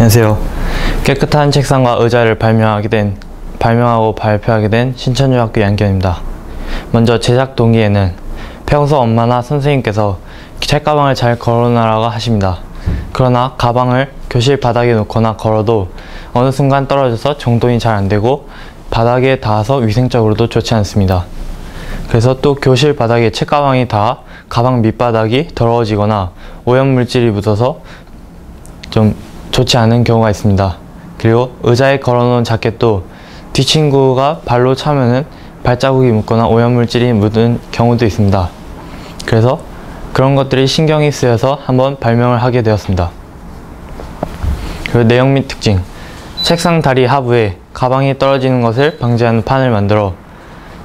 안녕하세요. 깨끗한 책상과 의자를 발명하게 된 발명하고 발표하게 된 신천중학교 양기현입니다. 먼저 제작 동기에는 평소 엄마나 선생님께서 책가방을 잘 걸어놔라고 하십니다. 그러나 가방을 교실 바닥에 놓거나 걸어도 어느 순간 떨어져서 정돈이 잘 안되고 바닥에 닿아서 위생적으로도 좋지 않습니다. 그래서 또 교실 바닥에 책가방이 닿아 가방 밑바닥이 더러워지거나 오염물질이 묻어서 좀 좋지 않은 경우가 있습니다. 그리고 의자에 걸어놓은 자켓도 뒷친구가 발로 차면은 발자국이 묻거나 오염물질이 묻은 경우도 있습니다. 그래서 그런 것들이 신경이 쓰여서 한번 발명을 하게 되었습니다. 그리고 내용 및 특징 책상 다리 하부에 가방이 떨어지는 것을 방지하는 판을 만들어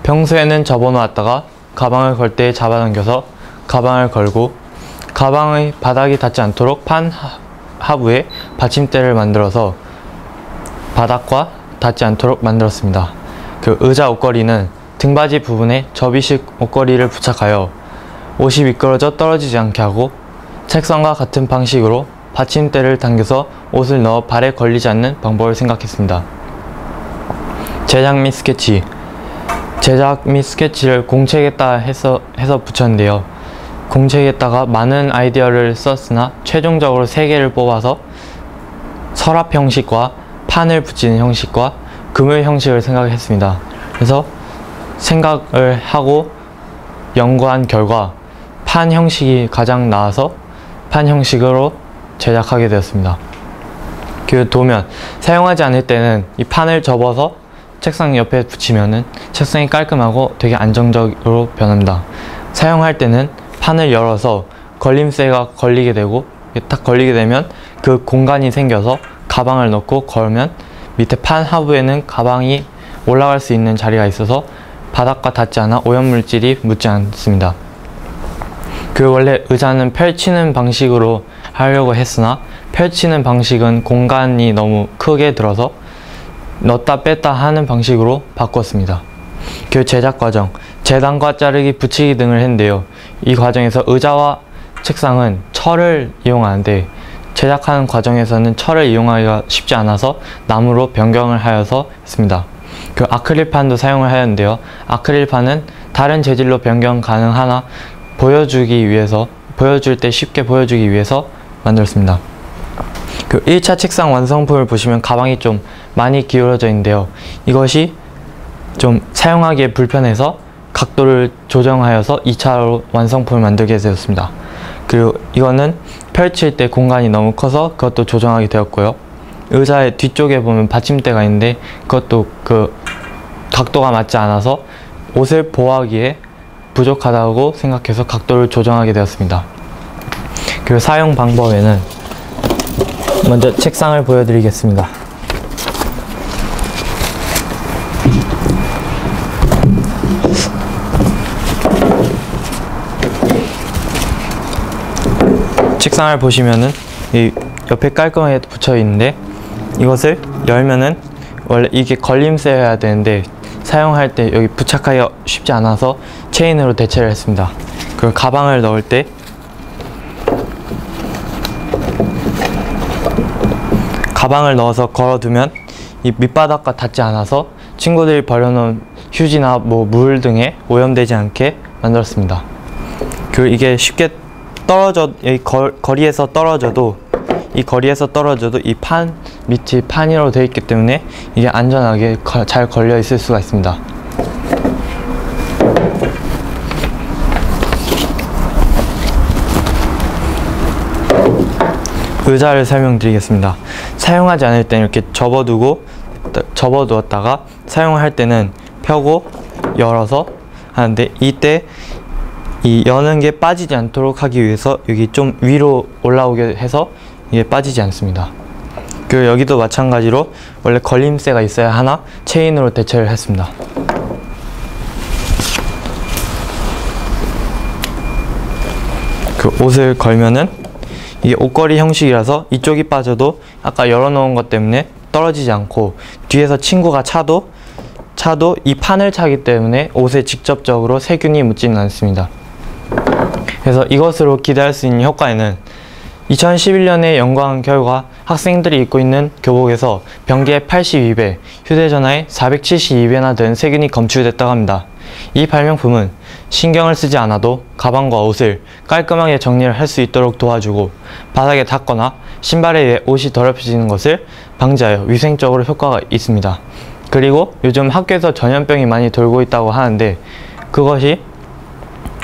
평소에는 접어놓았다가 가방을 걸 때 잡아당겨서 가방을 걸고 가방의 바닥이 닿지 않도록 판 하부에 받침대를 만들어서 바닥과 닿지 않도록 만들었습니다. 그 의자 옷걸이는 등받이 부분에 접이식 옷걸이를 부착하여 옷이 미끄러져 떨어지지 않게 하고 책상과 같은 방식으로 받침대를 당겨서 옷을 넣어 발에 걸리지 않는 방법을 생각했습니다. 제작 및 스케치 제작 및 스케치를 공책에다 해서, 해서 붙였는데요. 공책에다가 많은 아이디어를 썼으나 최종적으로 3개를 뽑아서 서랍 형식과 판을 붙이는 형식과 그물 형식을 생각했습니다. 그래서 생각을 하고 연구한 결과 판 형식이 가장 나아서 판 형식으로 제작하게 되었습니다. 그 도면 사용하지 않을 때는 이 판을 접어서 책상 옆에 붙이면은 책상이 깔끔하고 되게 안정적으로 변합니다. 사용할 때는 판을 열어서 걸림쇠가 걸리게 되고 딱 걸리게 되면 그 공간이 생겨서 가방을 넣고 걸면 밑에 판 하부에는 가방이 올라갈 수 있는 자리가 있어서 바닥과 닿지 않아 오염물질이 묻지 않습니다. 그 원래 의자는 펼치는 방식으로 하려고 했으나 펼치는 방식은 공간이 너무 크게 들어서 넣다 뺐다 하는 방식으로 바꿨습니다. 그 제작 과정, 재단과 자르기, 붙이기 등을 했는데요. 이 과정에서 의자와 책상은 철을 이용하는데 제작하는 과정에서는 철을 이용하기가 쉽지 않아서 나무로 변경을 하여서 했습니다. 그 아크릴판도 사용을 하였는데요. 아크릴판은 다른 재질로 변경 가능하나 보여주기 위해서 보여줄 때 쉽게 보여주기 위해서 만들었습니다. 그 1차 책상 완성품을 보시면 가방이 좀 많이 기울어져 있는데요. 이것이 좀 사용하기에 불편해서 각도를 조정하여서 2차로 완성품을 만들게 되었습니다. 그리고 이거는 펼칠 때 공간이 너무 커서 그것도 조정하게 되었고요. 의자의 뒤쪽에 보면 받침대가 있는데 그것도 그 각도가 맞지 않아서 옷을 보호하기에 부족하다고 생각해서 각도를 조정하게 되었습니다. 그리고 사용 방법에는 먼저 책상을 보여드리겠습니다. 책상을 보시면은 이 옆에 깔끔하게 붙여 있는데 이것을 열면은 원래 이게 걸림쇠여야 되는데 사용할 때 여기 부착하기가 쉽지 않아서 체인으로 대체를 했습니다. 그리고 가방을 넣을 때 가방을 넣어서 걸어두면 이 밑바닥과 닿지 않아서 친구들이 버려놓은 휴지나 뭐 물 등에 오염되지 않게 만들었습니다. 그리고 이게 쉽게 떨어져 이 거, 거리에서 떨어져도 이 거리에서 떨어져도 이 판 밑이 판이로 되어 있기 때문에 이게 안전하게 거, 잘 걸려 있을 수가 있습니다. 의자를 설명드리겠습니다. 사용하지 않을 때는 이렇게 접어두고 접어두었다가 사용할 때는 펴고 열어서 하는데 이때 이 여는 게 빠지지 않도록 하기 위해서 여기 좀 위로 올라오게 해서 이게 빠지지 않습니다. 그리고 여기도 마찬가지로 원래 걸림쇠가 있어야 하나 체인으로 대체를 했습니다. 그 옷을 걸면은 이게 옷걸이 형식이라서 이쪽이 빠져도 아까 열어놓은 것 때문에 떨어지지 않고 뒤에서 친구가 차도 차도 이 판을 차기 때문에 옷에 직접적으로 세균이 묻지는 않습니다. 그래서 이것으로 기대할 수 있는 효과에는 2011년에 연구한 결과 학생들이 입고 있는 교복에서 변기에 82배, 휴대전화에 472배나 된 세균이 검출됐다고 합니다. 이 발명품은 신경을 쓰지 않아도 가방과 옷을 깔끔하게 정리를 할 수 있도록 도와주고 바닥에 닿거나 신발에 의해 옷이 더럽혀지는 것을 방지하여 위생적으로 효과가 있습니다. 그리고 요즘 학교에서 전염병이 많이 돌고 있다고 하는데 그것이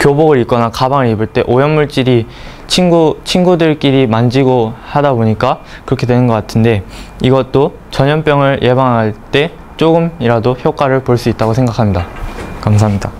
교복을 입거나 가방을 입을 때 오염물질이 친구, 친구들끼리 만지고 하다 보니까 그렇게 되는 것 같은데 이것도 전염병을 예방할 때 조금이라도 효과를 볼 수 있다고 생각합니다. 감사합니다.